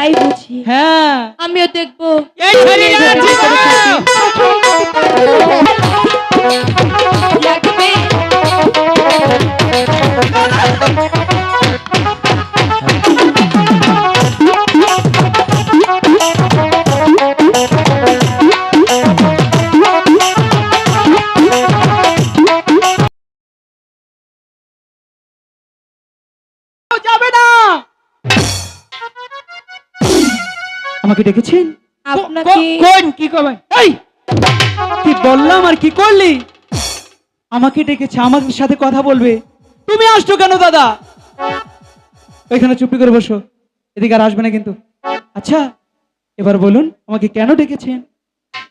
তাই বুঝি। হ্যাঁ। আমিও দেখব। এই আমাকে ডেকেছেন? আপনাকে কোন? কি কবে এই! কি বললাম আর কি করলি? আমাকে ডেকেছে আমার সাথে কথা বলবে। তুমি আসছো কেন দাদা? ওইখানে চুপি করে বসো। এদিকে আর আসবে না কিন্তু। আচ্ছা এবার বলুন আমাকে কেন ডেকেছেন?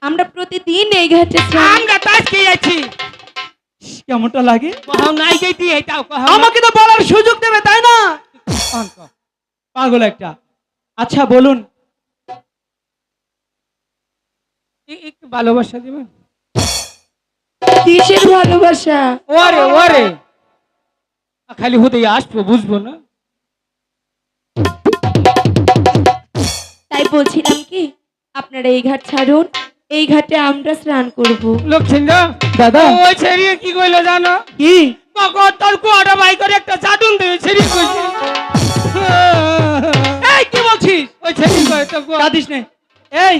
আমরা প্রতিদিন এই ঘাটে আমরা তো আজকে আছি। কেমনটা লাগে? কহাও নাই গেইতি এটাও কহাও আমাকে তো বলার সুযোগ দেবে তাই না? পাগল একটা। আচ্ছা বলুন একটু ভালোবাসা দিবেন? কিসের ভালোবাসা? ওরে ওরে। খালি হতে আসব বুঝব না। তাই বলছিলাম কি আপনারা এই ঘাট ছাড়ুন এই ঘাটে আমরা স্নান করব। লক্ষ্মীন্দর দাদা। ওই ছেড়ে কি কইলো জানো? কি? কখন তোর কুয়াটা বাই করে একটা চাটুন দেবে ছেড়ে কইছে? এই কি বলছিস? ওই ছেড়ে তো কাঁদিস নে। এই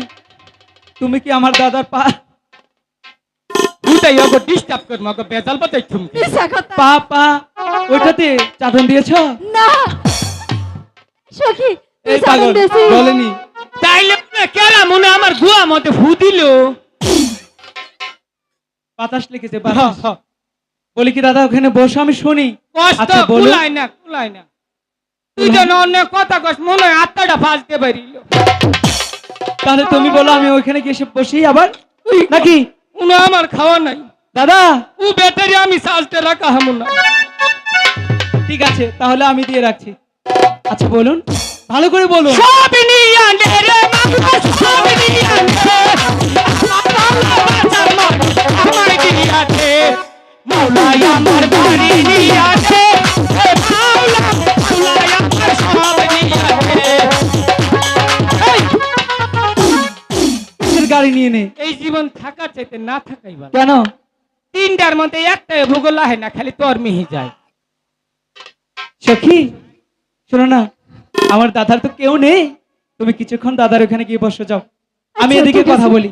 তুমি কি আমার দাদার পা উঠাই ওকে ডিস্টার্ব কর মাকে বেজাল পাতাই থুমকে পা পা ওইটাতে চাটন দিয়েছ? না। সখী এই পাগল বলেনি। তাইলে কেলা মনে আমার গুয়া মতে ফু দিল? বাতাস লিখেছে বাতাস। বলি কি দাদা ওখানে বসো আমি শুনি। কষ্ট আচ্ছা কুলাই না কুলাই না। তুই যেন অন্য কথা কস মনে হয় আত্মাটা ফাঁসতে পারিল। তাহলে তুমি বলো আমি ওইখানে গিয়ে বসি আবার নাকি? উনি আমার খাওয়া নাই। দাদা! ও ব্যাটারি আমি সাজতে রাখা হামু না। ঠিক আছে তাহলে আমি দিয়ে রাখছি। আচ্ছা বলুন। ভালো করে বলুন। সব নিয়ে আনে রে মামা সব নিয়ে আমার আছে বাড়ি নিয়ে আছে। এ মাওলা আমার সব নিয়ে কিসের নিয়ে নে। এই জীবন থাকার চাইতে না থাকাই ভালো। কেন? তিনটার মধ্যে একটাই ভূগোল আহে না খালি তোর মিহি যায়। সখী শোনো না আমার দাদার তো কেউ নেই। তুমি কিছুক্ষণ দাদার ওখানে গিয়ে বসে যাও। আমি আচ্ছা, এদিকে কথা বলি।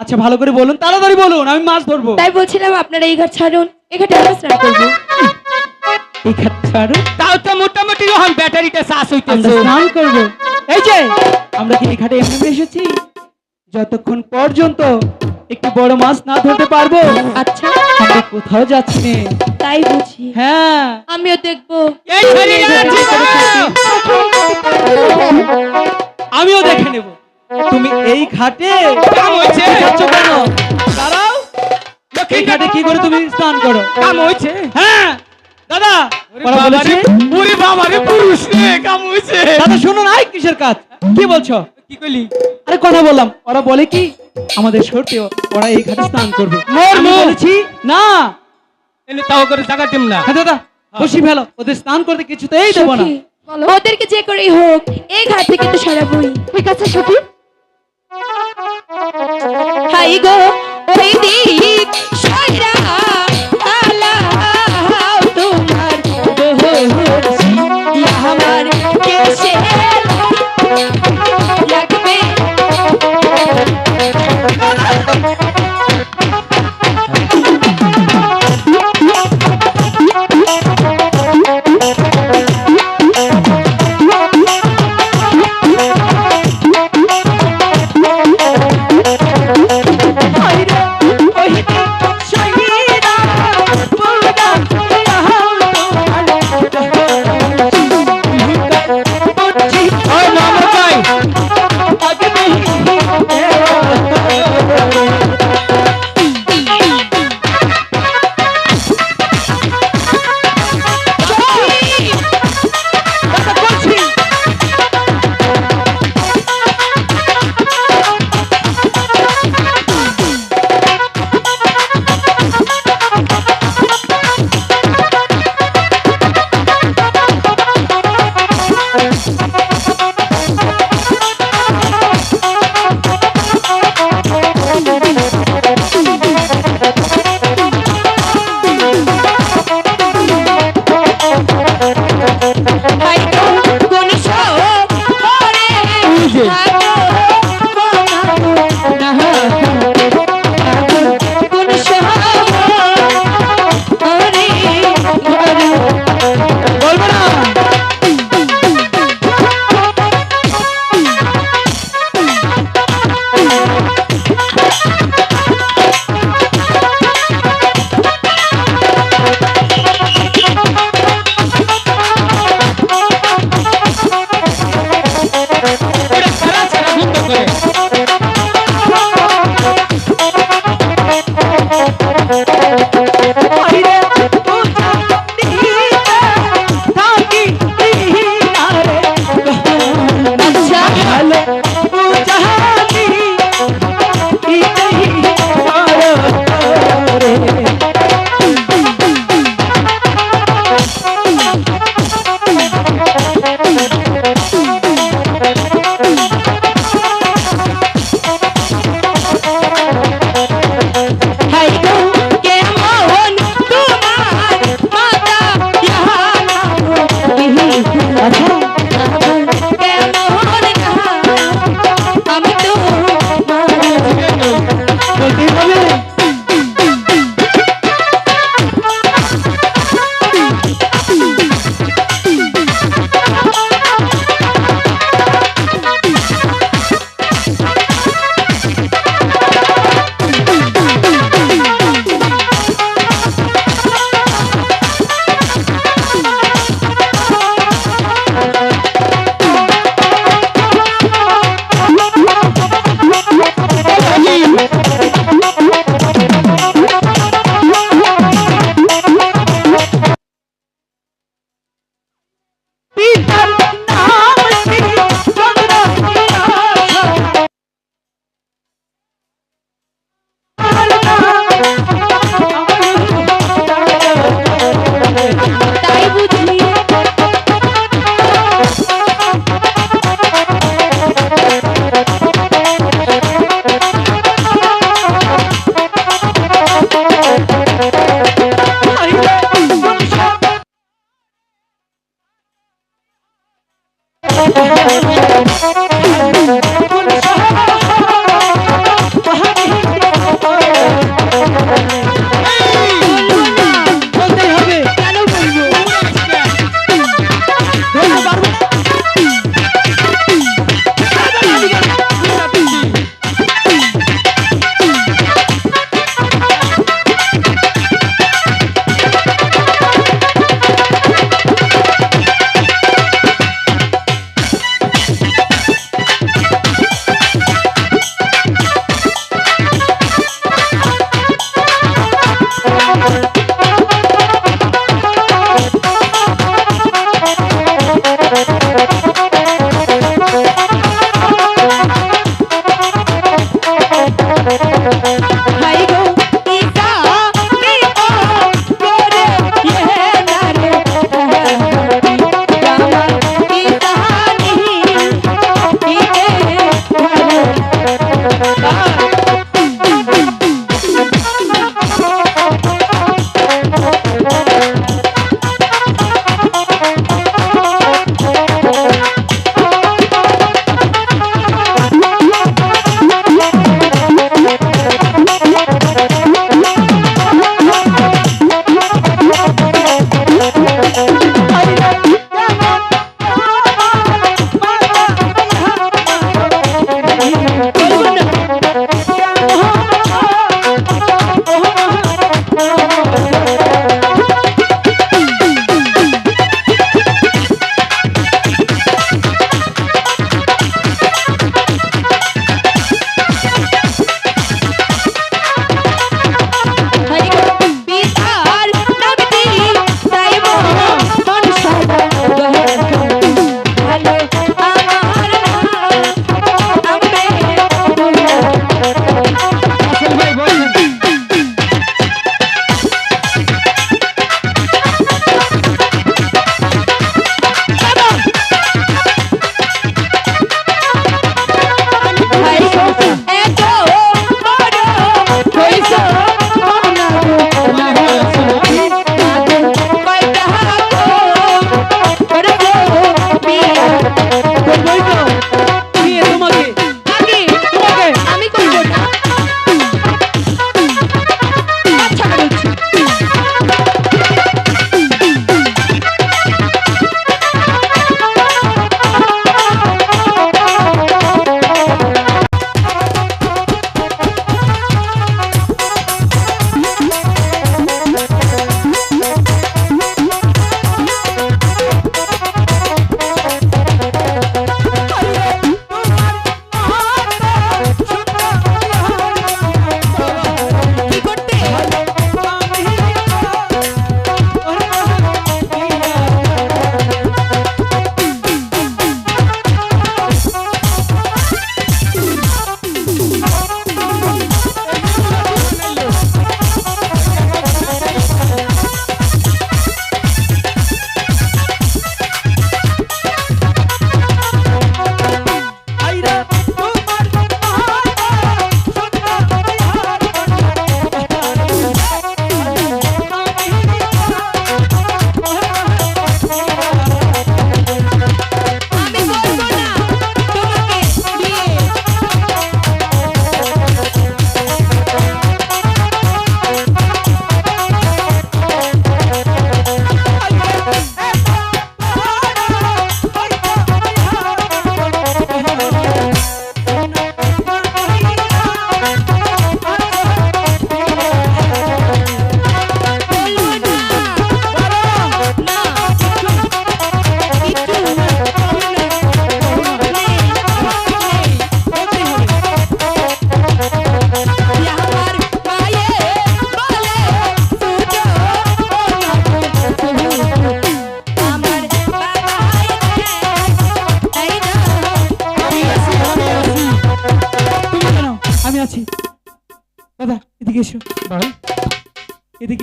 আচ্ছা ভালো করে বলুন তাড়াতাড়ি বলুন আমি মাছ ধরবো। তাই বলছিলাম আপনারা এই ঘাট ছাড়ুন এই ঘাটে আমরা স্নান করব। এই খাট ছাড়ো তাও তো মোটামুটি ব্যাটারিটা চাষ আমরা হইতেছে স্নান করব। এই যে আমরা কি এই ঘাটে এমনি এসেছি? যতক্ষণ পর্যন্ত একটু বড় মাছ না ধরতে পারব আচ্ছা। আমরা কোথাও যাচ্ছি নে। তাই বুঝি। হ্যাঁ। আমিও দেখব। এই। আমিও দেখে নেব। তুমি এই ঘাটে কাম হয়েছে। যাচ্ছ কেন? দাঁড়াও। এই ঘাটে কি করে তুমি স্নান করো? কাম হয়েছে। হ্যাঁ। দাদা ওরে বাবা বলেছে রে, ওরে বাবা রে পুরুষ রে কাম হয়েছে। দাদা শুনো না কিসের কাজ? কি বলছো? কি কইলি? আরে কথা বললাম। ওরা বলে কি আমাদের সরতে ওরা এই ঘাটে স্নান করবে। আমি বলেছি না। এলে তাও করে জায়গা দিম না। হ্যাঁ দাদা বসি ফেলো। ওদের স্নান করতে কিছুতেই দেবো না। ওদেরকে যে করেই হোক এই ঘাট থেকে তো সরাবই ঠিক আছে সখী। হাই গো ওই দিক Thank you.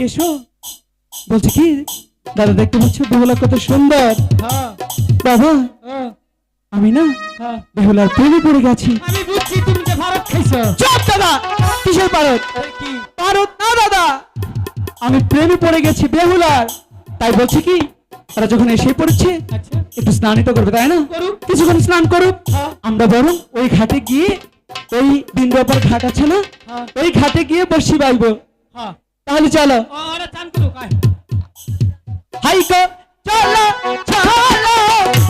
এসো। বলছি কি? দাদা দেখতে পাচ্ছ বেহুলা কত সুন্দর। হ্যাঁ। বাবা হ্যাঁ, আমি না হ্যাঁ। বেহুলার প্রেমে পড়ে গেছি। আমি বুঝছি তুমি যে ভারত খাইছো। চুপ দাদা! কিসের পারত কি? না দাদা! আমি প্রেমে পড়ে গেছি বেহুলার। তাই বলছি কি তারা যখন এসে পড়েছে আচ্ছা। একটু স্নানিত করবে তাই না? কিছুক্ষণ স্নান করুক। আমরা বরং ওই ঘাটে গিয়ে ওই বিন্দুপার ঘাট আছে না। ওই ঘাটে গিয়ে বসি বাইব হ্যাঁ। তাহলে চলো। হাইকো চলো চলো।